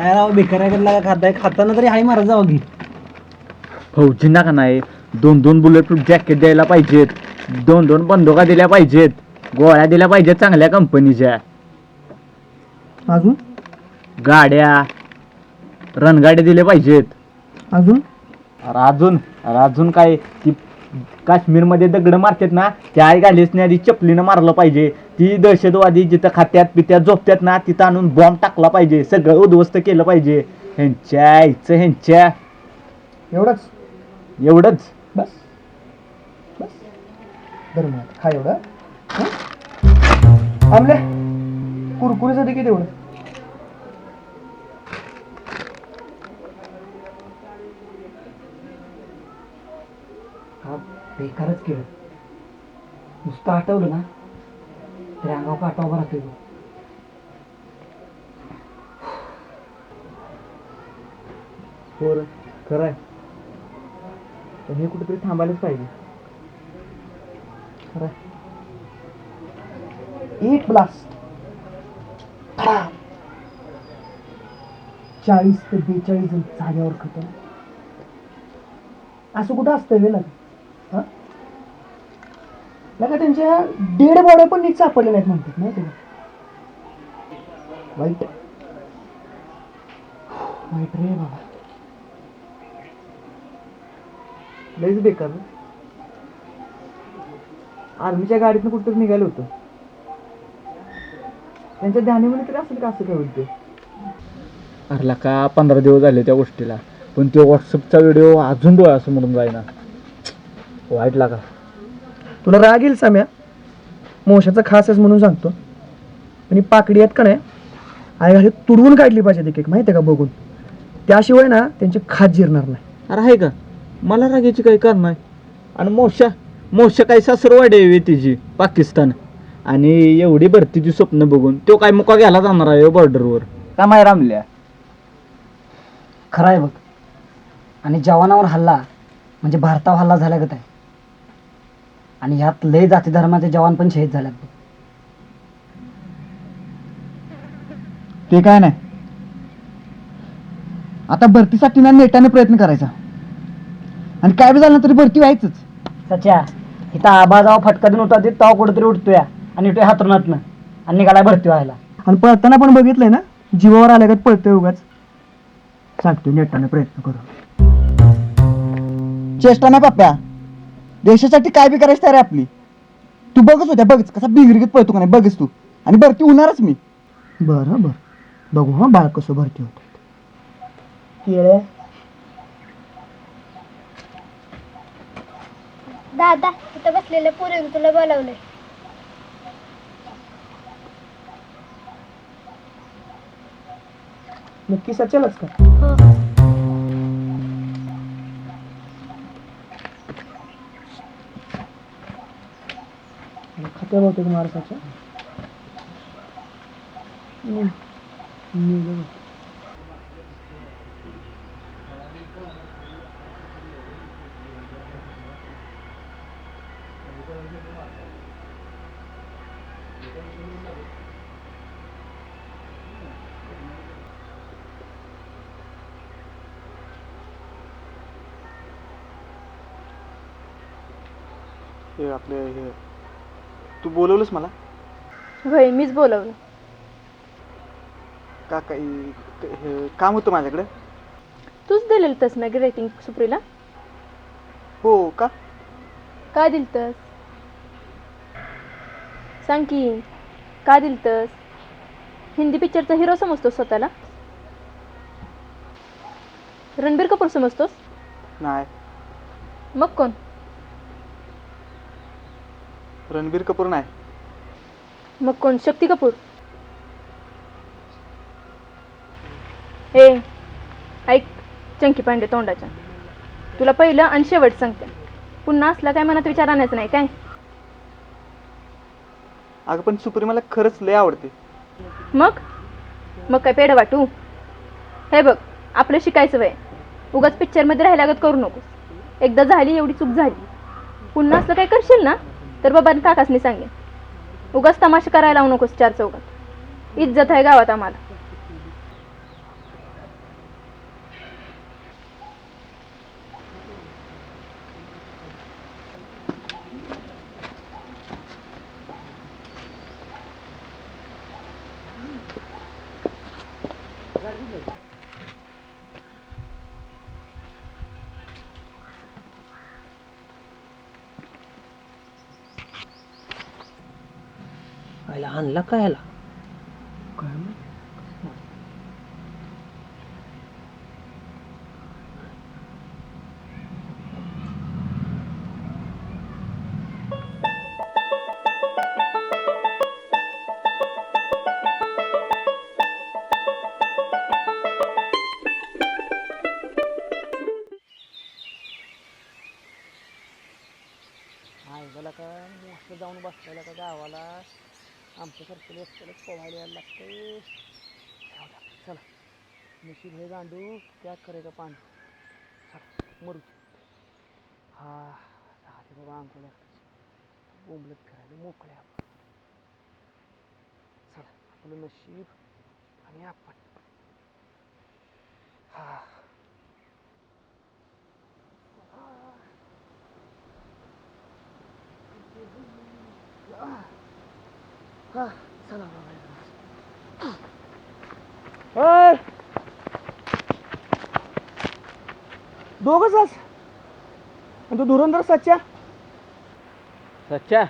काय राव भिकाऱ्याकडला का खाताय. खाताना तरी हाय मारा जावं की फौजींना का नाही दोन दोन बुलेट प्रूफ जॅकेट द्यायला पाहिजेत. दोन दोन बंदुका दिल्या पाहिजेत. गोळ्या दिल्या पाहिजेत चांगल्या कंपनीच्या अजून? गाड्या रणगाड्या दिल्या पाहिजेत. अजून? अरे अजून अरे अजून काय ती काश्मीरमध्ये दगड मारतात ना त्या आई घालीच नाही आधी चपलीनं मारलं पाहिजे. ती दहशतवादी जिथं खात्यात पित्यात झोपत्यात ना तिथं आणून बॉम्ब टाकला पाहिजे. सगळं उद्ध्वस्त केलं पाहिजे. ह्यांच्या आईचं ह्यांच्या एवढंच? एवढंच. बस. बस. धर्म खा एवढं. आमले? कुरकुरीसाठी किती एवढं बेकारच केलं. नुसतं आठवलं ना? तरी अंगावर उभा राहतोय बघ. हो रे खरं आहे. पण हे कुठेतरी थांबायलाच पाहिजे. खरं एट ब्लास्ट चाळीस ते बेचाळीस जण जागेवर खतम असं कुठं असतं वेळ लगा का त्यांच्या डेड बॉड्या पण नीट सापडल्या नाहीत म्हणतात नाही ते वाईट. वाईट रे बाबा. लईच बेकार. आर्मीच्या गाडीतनं कुठं निघालं होतं. त्यांच्या ध्यानीमध्ये तरी असेल का असं काय होईल ते अरला का पंधरा दिवस झाले त्या गोष्टीला. पण तो व्हॉट्सअपचा व्हिडिओ अजून डोळ्यासमोरून जाईना. वाईट लागा. तुला राग येईल साम्या. मोशाचा खास आहेस म्हणून सांगतो. पण ही पाकडी आहेत का नाही आई घाली तुडवून काढली पाहिजे एक एक माहिती आहे का बघून. त्याशिवाय ना त्यांची खात जिरणार नाही. अरे आहे का? मला रागायची काही कारण नाही. आणि मोशा मोशा काही सासरवाडी आहे तिची पाकिस्तान. आणि एवढी भरतीची स्वप्न बघून तो काय मुका घ्यायला जाणार आहे बॉर्डरवर का माय रामल्या? खरं आहे बघ. आणि जवानावर हल्ला म्हणजे भारतावर हल्ला झाला गत आहे आणि ह्यात लय जाती धर्माचे जवान पण शहीद बघ ते काय नाही आता भरतीसाठी ना नेटाने प्रयत्न करायचा. आणि काय बी झालं ना तरी भरती व्हायचंच. सच्या इथं आबा जावा फटका देऊन उठा देत तेव्हा कुठेतरी उठतोय. आणि उठतोय हातरुणातनं. आणि निघालाय भरती व्हायला. आणि पळताना पण बघितलंय ना? जीवावर आल्या का पळतोय उगाच. सांगतो नेटाने प्रयत्न करू चेष्टा नाही पाप्या देशासाठी काय बी करायची तयारी आपली. तू बघच होत्या बघच कसा बिगरीत पळतो का नाही बघच तू. आणि भरती होणारच मी. बरं बरं. बघू हा बाळ कसं भरती होत केळ्या दादा इथं बसलेल्या पोरीने तुला बोलावलंय. नक्की सचलच का? हो. खात्या बहुतेक महाराष्ट्राच्या हम्म. हम्म, बघू. हे आपले हे तू बोलवलंस मला? होय मीच बोलवलं. का काही हे काम होतं माझ्याकडे. तूच दिलेलं तस ना रेटिंग सुप्रीला? हो का? का दिलतस? सांग की का दिलतस? हिंदी पिक्चरचा हिरो समजतोस स्वतःला? रणबीर कपूर समजतोस? नाही. मग कोण? रणबीर कपूर नाही. मग कोण? शक्ती कपूर? ए ऐक चंकी पांडे तोंडाच्या. तुला पहिलं आणि शेवट सांगते. पुन्हा असला काय मनात विचार आणायचं नाही काय? अगं पण सुप्री मला खरंच लय आवडते. मग? मग काय पेढ वाटू हे बघ आपलं शिकायचं वय. उगाच पिक्चरमध्ये राहिल्यागत करू नकोस. एकदा झाली एवढी चूक झाली. पुन्हा असलं काय करशील ना? तर बाबा काकासनी सांगेन उगाच तमाशा करायला लावू नकोस चार चौकात इज्जत आहे गावात आम्हाला. आयला आणला काय मस्त जाऊन बसलेला का गावाला? आमच्या सारखेला एकट्यालाच पोहायला यायला लागते चला. नशीब हे गांडू त्या करायचं पांडू. चला मरू. हा झाले बाबा आंघोळ बोंबलत फिरायला मोकळे आपण. चला आपलं नशीब आणि आपण. हा. हा चला बाबा! दोघंच आज आणि तो धुरंधर सच्चा. सच्चा?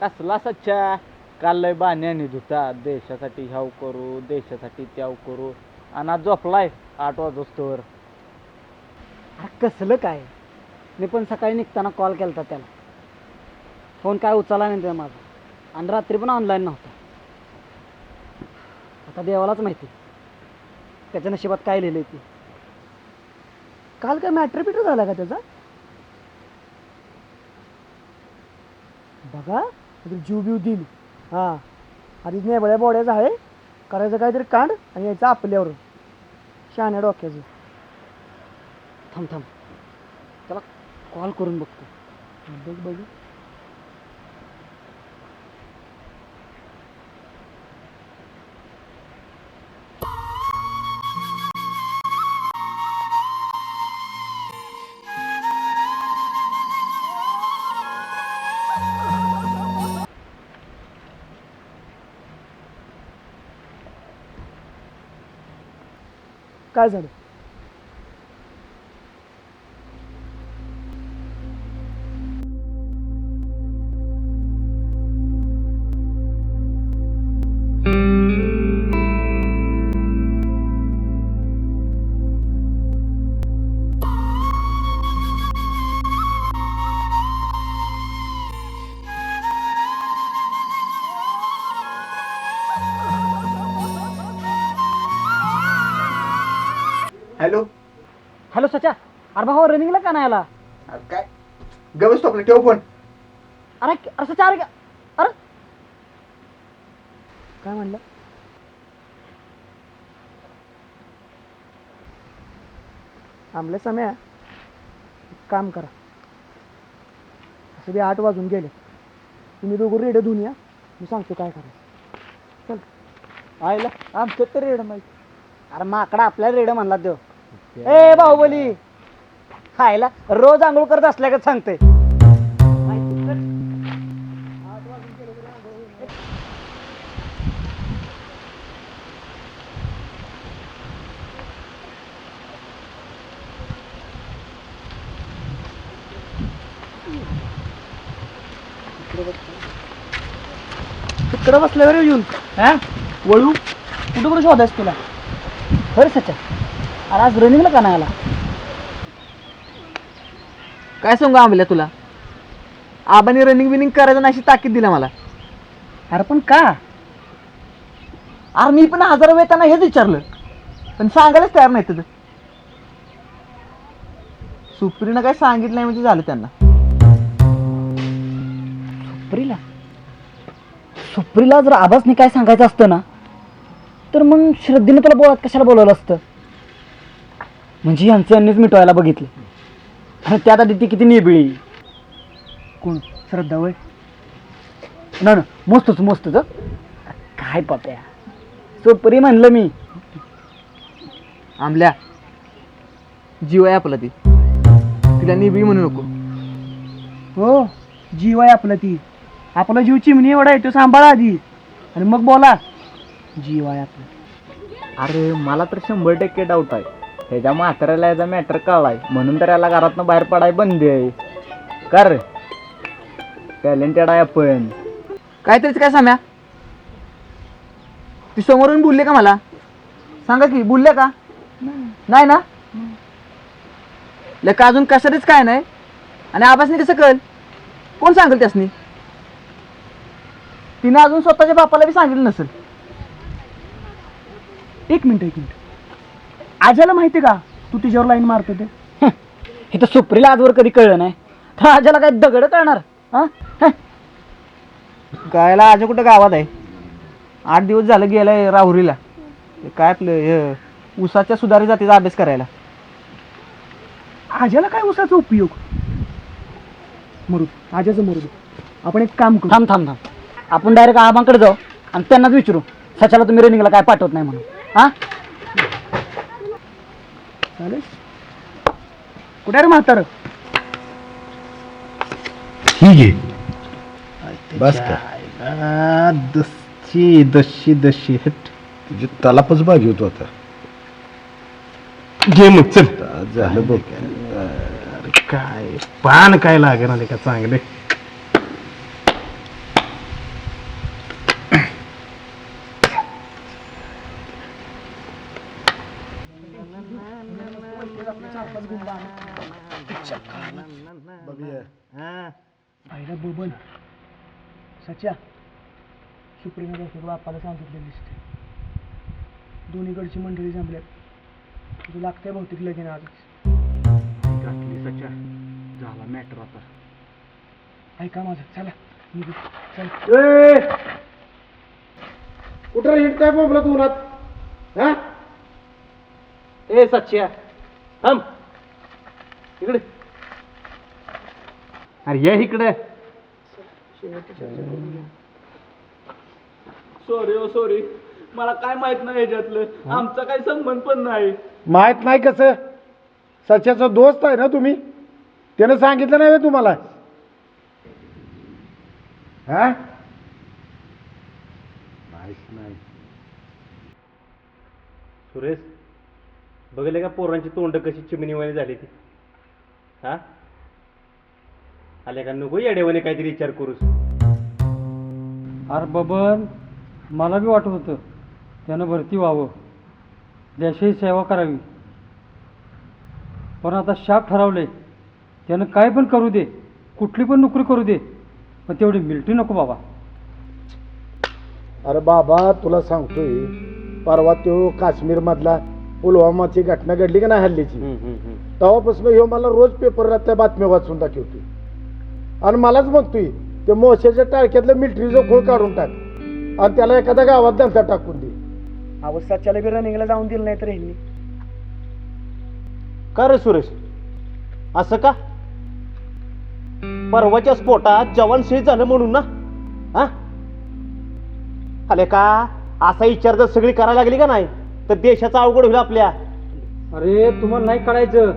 कसला सच्चा? काल लय बाण्याने धुता देशासाठी ह्याव करू देशासाठी त्याव करू. आणि आज झोपलाय आठ वाजोस्तोवर. अरे कसलं काय? मी पण सकाळी निघताना कॉल केला त्याला. फोन काय उचलला नाही माझा. आणि रात्री पण ऑनलाईन नव्हता. आता देवालाच माहिती. त्याच्या नशिबात काय लिहिलंय ते. काल काय मॅटर पिटर झाला का त्याचा? बघा काहीतरी जीव बिव दिल हा. आधीच नेबळ्या बोड्याचं आहे. करायचं काहीतरी कांड आणि यायचं आपल्यावर शहाण्या डोक्याचं. थांब थांब. त्याला कॉल करून बघतो. बघ बघ. काय झालं? हॅलो? हॅलो सचा अरे भाऊ रनिंगला का नाही आला? अरे काय? गवस आपलं ठेव फोन. अरे अरे सचा अरे अरे. काय म्हणलं? आमल्या सम्या काम करा. असं बी आठ वाजून गेले. तुम्ही दोघं रेड धुऊन या. मी सांगतो काय करायचं. आईला आमचं तर रेड माहिती. अरे माकडा आपल्याला रेड म्हणला देव ए बाहुबली. खायला रोज आंघोळ करत असल्या का सांगते तिकडं बसल्यावर येऊन हा? वळू. कुठं कुठं शोधायचं तुला? खरं सचा अरे आज रनिंगला का नाही आला? काय सांगू आम्हाला तुला? आबाने रनिंग बिनिंग करायचं नाही अशी ताकीद दिला मला. अरे पण का? अरे मी पण हजार वेताना हेच विचारलं. पण सांगायलाच तयार नाही तुझं सुप्रीनं काय सांगितलं नाही म्हणजे झालं त्यांना. सुप्रीला? सुप्रीला जर आबासने काय सांगायचं असतं ना तर मग श्रद्धेने तुला बोलत कशाला बोलवलं असतं? म्हणजे यांचं यांनीच मिटवायला बघितलं. आणि त्यात आधी ती किती निबिळी. कोण? श्रद्धा वय? ना ना मस्तच मस्तच हं. काय पाप्या? सुप्री म्हणलं मी. आमल्या. जीव आहे आपला ती. तिला निबी म्हणू नको. हो जीव आहे आपला ती. आपला जीव चिमणी एवढा आहे तो सांभाळा आधी. आणि मग बोला. जीव आहे आपला. अरे मला तर शंभर टक्के डाऊट आहे. ह्याच्या म्हाताऱ्याला याचा मॅटर कळलाय. म्हणून तर याला घरातनं बाहेर पडाय बंदी आहे. कर. रे टॅलेंटेड आहे आपण काहीतरीच काय साम्या? ती समोरून बोलले का मला? सांगा की बोलले का? नाही ना? लका अजून कशातच काय नाही. आणि आबासनी कसं कळ कोण सांगेल त्यासनी? तिने अजून स्वतःच्या बापाला बी सांगितलं नसेल. एक मिनिट एक मिनिट. आजाला माहिती का? तू तिच्यावर लाईन मारतो ते. हे. तर सुप्रीला आजवर कधी कळलं नाही. तर आजाला काय दगड कळणार? हा? गायला आजा कुठं गावात आहे? आठ दिवस झालं गेलाय राहुरीला. ते काय आपलं हे ऊसाच्या सुधारी जातीचा अभ्यास करायला. आज्याला काय ऊसाचा उपयोग? मरू आज्याचं मरू आपण एक काम करू. थांब थांब थांब. आपण डायरेक्ट आबांकडे जाऊ आणि त्यांनाच विचारू. सच्याला तुम्ही रनिंगला काय पाठवत नाही म्हणून. हा? चालेल. कुठे रे म्हातार? बस का दशी दशी दशी हट. तुझी तलापच बागी होतो आता. घे मग चल. झालं बघ. काय पान काय लागेल का चांगले? पहिला बबन सच्या सुप्रीम बहुतेक बापाला सांगितलेली दिसते दोन्हीकडची मंडळी जमल्यात. तुझं लागतंय बहुतेक लगीन घातली सच्या. झाला मॅटर आता. ऐका माझं. चला. चल. कुठं हिंडताय बोंबला तू उन्हात? हा? ए सच्च्या थांब. इकडे. अरे ये इकडे. सॉरी ओ सॉरी मला काय माहीत नाही ह्याच्यातलं. आमचा काही संबंध पण नाही. माहीत नाही कसं? सच्याचा दोस्त आहे ना तुम्ही? त्यानं सांगितलं नाही व्हय तुम्हाला? हा? माहीत नाही. सुरेश बघले का पोरांची तोंड कशी चिमणीवाणी झाली ती? हा? आले का? नको येडेवाने काहीतरी विचार करूस. अरे बबन मला बी वाटत होतं त्यानं भरती व्हावं. देशाची सेवा करावी. पण आता शाप ठरवले. त्यानं काय पण करू दे. कुठली पण नोकरी करू दे. पण तेवढी मिलिटरी नको बाबा. अरे बाबा तुला सांगतोय परवा तो काश्मीर मधला पुलवामाची घटना घडली का नाही हल्लीची? तेव्हापासून ह्यो मला रोज पेपरला बातम्या वाचून दाखवतोय. आणि मलाच म्हणतोय ते मोशाच्या टाळक्यातलं मिलिटरीचं खोळ काढून टाक. आणि त्याला एखाद्या गावात धंदा टाकून दे. अहो सच्याला बी रनिंगला जाऊन दिलं नाही तर ह्यांनी. का रे सुरेश? असं का? परवाच्या स्फोटात जवान शहीद झालं म्हणून ना? हा आले का? असा विचार जर सगळी करायला लागली का नाही तर देशाचा अवघड होईल आपल्या. अरे तुम्हाला नाही कळायचं.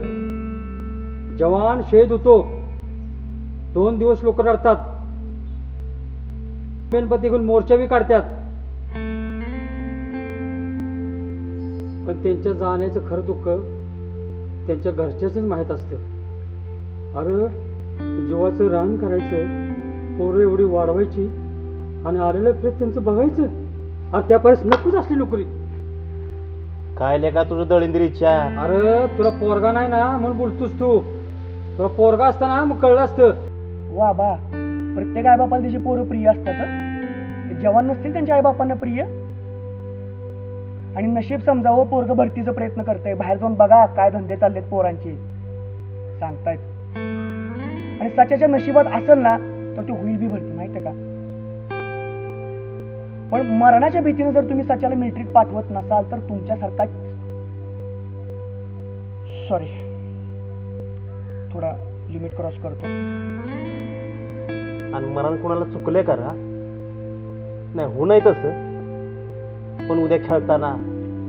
जवान शहीद होतो. दोन दिवस लोक रडतात. मेणबत्ती घेऊन मोर्चा बी काढतात. पण त्यांच्या जाण्याचं खरं दुःख त्यांच्या घरच्याच माहीत असतं. अरे जीवाचं रान करायचं पोरं एवढी वाढवायची आणि आलेलं प्रेत त्यांचं बघायचं? अरे त्या परस नकोच असली नोकरी. काय लेका तुझं दळिंद्री इच्छा? अरे तुला पोरगा नाही ना म्हणून बोलतोस तू. तुला पोरगा असता ना मग कळलं असतं. वा बा प्रत्येक आईबापाला त्याची पोरं प्रिय असतात जवान नसतील त्यांच्या आईबापांना प्रिय? आणि नशीब समजावं पोरग भरतीचा प्रयत्न करतंय. बाहेर जाऊन बघा काय धंदे चाललेत पोरांचे. सांगतायत. आणि सच्याच्या नशिबात असेल ना तर ते होईल बी भरती माहितीये का? पण मरणाच्या भीतीने जर तुम्ही सच्याला मिलिटरीत पाठवत नसाल तर तुमच्यासारखा सॉरी थोडा लिमिट क्रॉस करतो. आणि मरण कोणाला चुकले का रा नाही हो नाही तसं. पण उद्या खेळताना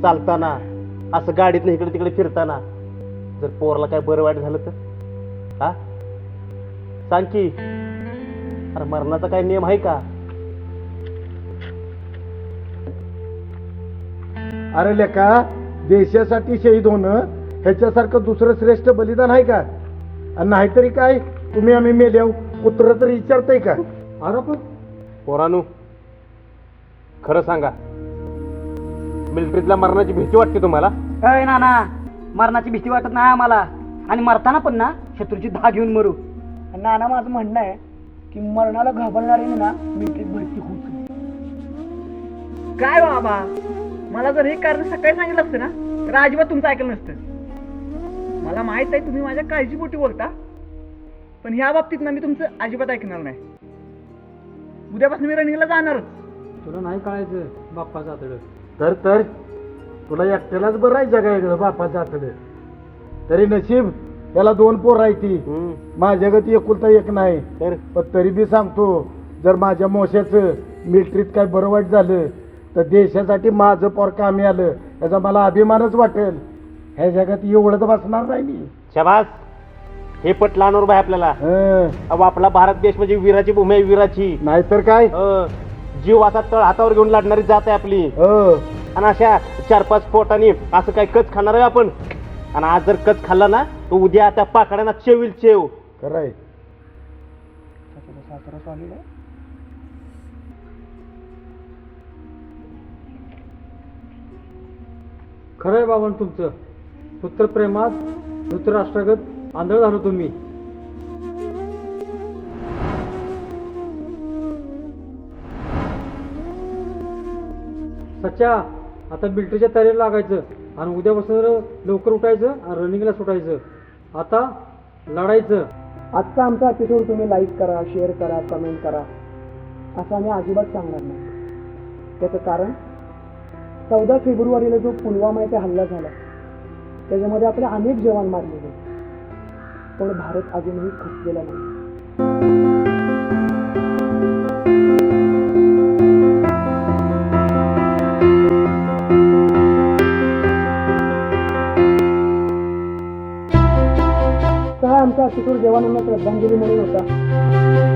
चालताना असं गाडीतनं इकडे तिकडे फिरताना जर पोरला काय बरं वाईट झालं तर? हा? सांग की अरे मरणाचा काय नियम आहे का? अरे लेका देशासाठी शहीद होणं ह्याच्यासारखं दुसरं श्रेष्ठ बलिदान आहे का? आणि नाहीतरी काय? तुम्ही आम्ही मेल्याव पुत्र तर विचारताय का? अरे पण पोरानू खरं सांगा. मिलिटरीतल्या मरणाची भीती वाटते तुम्हाला? अय नाना मरणाची भीती वाटत नाही आम्हाला. आणि मरताना पण ना शत्रूची दहा घेऊन मरू. नाना माझं म्हणणं आहे की मरणाला घाबरणारे ना मिलिटरीत भरती होत. काय बाबा? मला जर हे कारण सकाळी सांगितलं असतं ना तर अजिबात तुमचं ऐकलं नसतं. मला माहीत आहे तुम्ही माझ्या काळजीपोटी बोलता पण ह्या बाबतीत ना मी तुमचं अजिबात ऐकणार नाही. उद्यापासून मी रनिंगला जाणारच. तुला नाही कळायचं बाप्पाचं आतडं तर तर. तुला एकट्यालाच बरं आहे जगा वेगळं बापाच्या आतडे तरी नशीब त्याला दोन पोर आहे ती. माझ्या गती एकुलता एक नाही. तर? पण तरी बी सांगतो जर माझ्या मोश्याचं मिलिटरीत काय बरं वाईट झालं तर देशासाठी माझं पोर कामी आलं याचा मला अभिमानच वाटेल. ह्या जगात एवढं तर बसणार नाही मी. शबास. हे पटलं अनोर भाई आपल्याला. हं, अहो आपला भारत देश म्हणजे वीराची भूमी आहे वीराची. नाहीतर काय? अं, जीव आता तळ हातावर घेऊन लढणारी जात आहे आपली. हो. आणि अशा चार पाच पोटांनी असं काय कच खाणार आहे आपण. आणि आज जर कच खाल्ला ना तर उद्या त्या पाकड्यांना चेवील चेव. खरं आहे. खरं आहे बाबा तुमचं. पुत्रप्रेमात धृतराष्ट्रगत आंधळ झालो तुम्ही. सच्चा आता मिलिटरीच्या तयारीला लागायचं आणि उद्यापासून लवकर उठायचं आणि रनिंगला सुटायचं. आता लढायचं. आजचा आमचा एपिसोड तुम्ही लाईक करा शेअर करा कमेंट करा. असं आम्ही अजिबात सांगणार नाही. त्याचं कारण चौदा फेब्रुवारीला जो पुलवामा येथे हल्ला झाला त्याच्यामध्ये आपले अनेक जवान मारले पण भारत अजूनही खचलेला नाही. तर हा आमचा एपिसोड जवानांना श्रद्धांजली म्हणून होता.